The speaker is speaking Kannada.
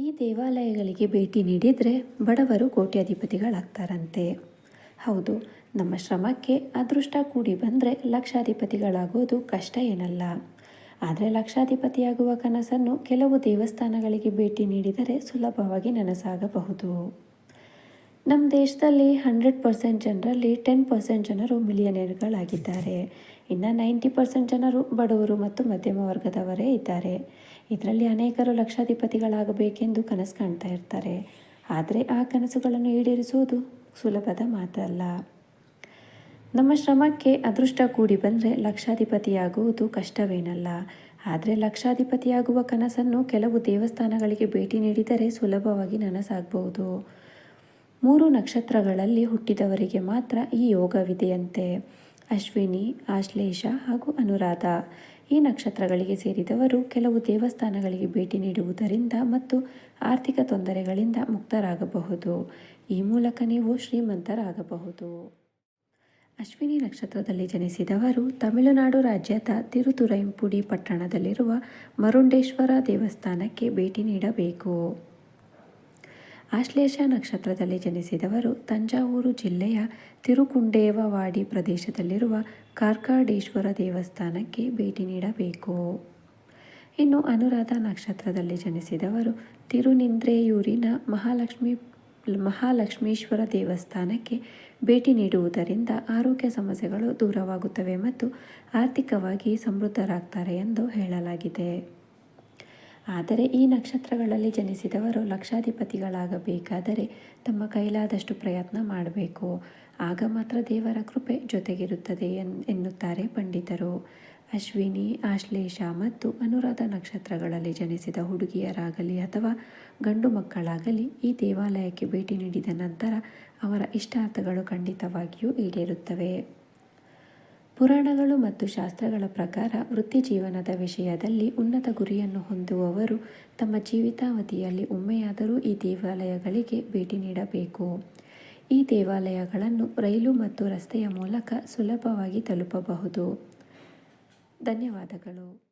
ಈ ದೇವಾಲಯಗಳಿಗೆ ಭೇಟಿ ನೀಡಿದರೆ ಬಡವರು ಕೋಟ್ಯಾಧಿಪತಿಗಳಾಗ್ತಾರಂತೆ. ಹೌದು, ನಮ್ಮ ಶ್ರಮಕ್ಕೆ ಅದೃಷ್ಟ ಕೂಡಿ ಬಂದರೆ ಲಕ್ಷಾಧಿಪತಿಗಳಾಗೋದು ಕಷ್ಟ ಏನಲ್ಲ. ಆದರೆ ಲಕ್ಷಾಧಿಪತಿಯಾಗುವ ಕನಸನ್ನು ಕೆಲವು ದೇವಸ್ಥಾನಗಳಿಗೆ ಭೇಟಿ ನೀಡಿದರೆ ಸುಲಭವಾಗಿ ನನಸಾಗಬಹುದು. ನಮ್ಮ ದೇಶದಲ್ಲಿ ಹಂಡ್ರೆಡ್ ಪರ್ಸೆಂಟ್ ಜನರಲ್ಲಿ ಟೆನ್ ಪರ್ಸೆಂಟ್ ಜನರು ಮಿಲಿಯನೇರ್ಗಳಾಗಿದ್ದಾರೆ. ಇನ್ನು ನೈಂಟಿ ಪರ್ಸೆಂಟ್ ಜನರು ಬಡವರು ಮತ್ತು ಮಧ್ಯಮ ವರ್ಗದವರೇ ಇದ್ದಾರೆ. ಇದರಲ್ಲಿ ಅನೇಕರು ಲಕ್ಷಾಧಿಪತಿಗಳಾಗಬೇಕೆಂದು ಕನಸು ಕಾಣ್ತಾ ಇರ್ತಾರೆ. ಆದರೆ ಆ ಕನಸುಗಳನ್ನು ಈಡೇರಿಸುವುದು ಸುಲಭದ ಮಾತಲ್ಲ. ನಮ್ಮ ಶ್ರಮಕ್ಕೆ ಅದೃಷ್ಟ ಕೂಡಿ ಬಂದರೆ ಲಕ್ಷಾಧಿಪತಿಯಾಗುವುದು ಕಷ್ಟವೇನಲ್ಲ. ಆದರೆ ಲಕ್ಷಾಧಿಪತಿಯಾಗುವ ಕನಸನ್ನು ಕೆಲವು ದೇವಸ್ಥಾನಗಳಿಗೆ ಭೇಟಿ ನೀಡಿದರೆ ಸುಲಭವಾಗಿ ನನಸಾಗಬಹುದು ಮೂರು ನಕ್ಷತ್ರಗಳಲ್ಲಿ ಹುಟ್ಟಿದವರಿಗೆ ಮಾತ್ರ ಈ ಯೋಗವಿದೆಯಂತೆ. ಅಶ್ವಿನಿ, ಆಶ್ಲೇಷ ಹಾಗೂ ಅನುರಾಧ. ಈ ನಕ್ಷತ್ರಗಳಿಗೆ ಸೇರಿದವರು ಕೆಲವು ದೇವಸ್ಥಾನಗಳಿಗೆ ಭೇಟಿ ನೀಡುವುದರಿಂದ ಮತ್ತು ಆರ್ಥಿಕ ತೊಂದರೆಗಳಿಂದ ಮುಕ್ತರಾಗಬಹುದು. ಈ ಮೂಲಕ ನೀವು ಶ್ರೀಮಂತರಾಗಬಹುದು. ಅಶ್ವಿನಿ ನಕ್ಷತ್ರದಲ್ಲಿ ಜನಿಸಿದವರು ತಮಿಳುನಾಡು ರಾಜ್ಯದ ತಿರುತುರೈಂಪುಡಿ ಪಟ್ಟಣದಲ್ಲಿರುವ ಮರುಂಡೇಶ್ವರ ದೇವಸ್ಥಾನಕ್ಕೆ ಭೇಟಿ ನೀಡಬೇಕು. ಆಶ್ಲೇಷ ನಕ್ಷತ್ರದಲ್ಲಿ ಜನಿಸಿದವರು ತಂಜಾವೂರು ಜಿಲ್ಲೆಯ ತಿರುಕುಂಡೇವವಾಡಿ ಪ್ರದೇಶದಲ್ಲಿರುವ ಕಾರ್ಕಾಡೇಶ್ವರ ದೇವಸ್ಥಾನಕ್ಕೆ ಭೇಟಿ ನೀಡಬೇಕು. ಇನ್ನು ಅನುರಾಧ ನಕ್ಷತ್ರದಲ್ಲಿ ಜನಿಸಿದವರು ತಿರುನಿಂದ್ರೆಯೂರಿನ ಮಹಾಲಕ್ಷ್ಮಿ, ಮಹಾಲಕ್ಷ್ಮೀಶ್ವರ ದೇವಸ್ಥಾನಕ್ಕೆ ಭೇಟಿ ನೀಡುವುದರಿಂದ ಆರೋಗ್ಯ ಸಮಸ್ಯೆಗಳು ದೂರವಾಗುತ್ತವೆ ಮತ್ತು ಆರ್ಥಿಕವಾಗಿ ಸಮೃದ್ಧರಾಗ್ತಾರೆ ಎಂದು ಹೇಳಲಾಗಿದೆ. ಆದರೆ ಈ ನಕ್ಷತ್ರಗಳಲ್ಲಿ ಜನಿಸಿದವರು ಲಕ್ಷಾಧಿಪತಿಗಳಾಗಬೇಕಾದರೆ ತಮ್ಮ ಕೈಲಾದಷ್ಟು ಪ್ರಯತ್ನ ಮಾಡಬೇಕು. ಆಗ ಮಾತ್ರ ದೇವರ ಕೃಪೆ ಜೊತೆಗಿರುತ್ತದೆ ಎನ್, ಎನ್ನುತ್ತಾರೆ ಪಂಡಿತರು. ಅಶ್ವಿನಿ, ಆಶ್ಲೇಷ ಮತ್ತು ಅನುರಾಧ ನಕ್ಷತ್ರಗಳಲ್ಲಿ ಜನಿಸಿದ ಹುಡುಗಿಯರಾಗಲಿ ಅಥವಾ ಗಂಡು ಮಕ್ಕಳಾಗಲಿ ಈ ದೇವಾಲಯಕ್ಕೆ ಭೇಟಿ ನೀಡಿದ ನಂತರ ಅವರ ಇಷ್ಟಾರ್ಥಗಳು ಖಂಡಿತವಾಗಿಯೂ ಈಡೇರುತ್ತವೆ. ಪುರಾಣಗಳು ಮತ್ತು ಶಾಸ್ತ್ರಗಳ ಪ್ರಕಾರ ವೃತ್ತಿ ಜೀವನದ ವಿಷಯದಲ್ಲಿ ಉನ್ನತ ಗುರಿಯನ್ನು ಹೊಂದುವವರು ತಮ್ಮ ಜೀವಿತಾವಧಿಯಲ್ಲಿ ಒಮ್ಮೆಯಾದರೂ ಈ ದೇವಾಲಯಗಳಿಗೆ ಭೇಟಿ ನೀಡಬೇಕು. ಈ ದೇವಾಲಯಗಳನ್ನು ರೈಲು ಮತ್ತು ರಸ್ತೆಯ ಮೂಲಕ ಸುಲಭವಾಗಿ ತಲುಪಬಹುದು. ಧನ್ಯವಾದಗಳು.